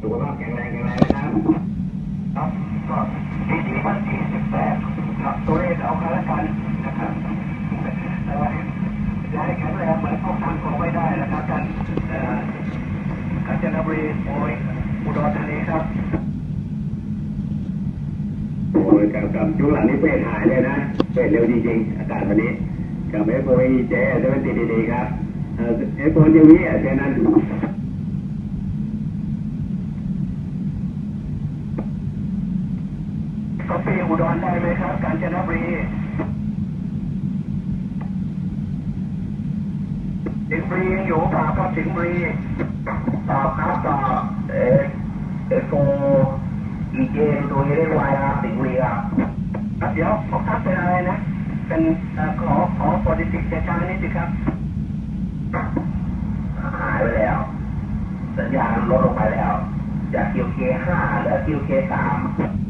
สุขภาพแข็งแรงแข็งแรงนะครับครับก็ปีนี้วันที่สิบแปดครับตัวเลขเอากันละกันนะครับเอ่อจะให้แข็งแรงเหมือนพวกทางของไม่ได้นะครับกันกาญจนบุรีโอ้ยอุดรธานีครับโอ้ยกับกับช่วงหลังนี้เป็นหายเลยนะเป็นเร็วจริงๆอากาศวันนี้กับเอฟโอเอเจเซเว่นตีดีๆครับเอ่อเอฟโอยูวีเจนั้น ก็ปีอุดรได้ไหมครับ กาญจนบุรีสิงห์บุรียังอยู่ป่าครับสิงห์บุรีตอบครับตอบเอเอฟโฟอีเจตัวเอเรียกวายครับสิงห์บุรีครับเดี๋ยวผมทักเป็นอะไรนะ เป็นเอ่อขอขอ politics ช้านิดสิครับหายไปแล้ว สัญญาณลดลงไปแล้ว จาก QK 5 เหลือ QK 3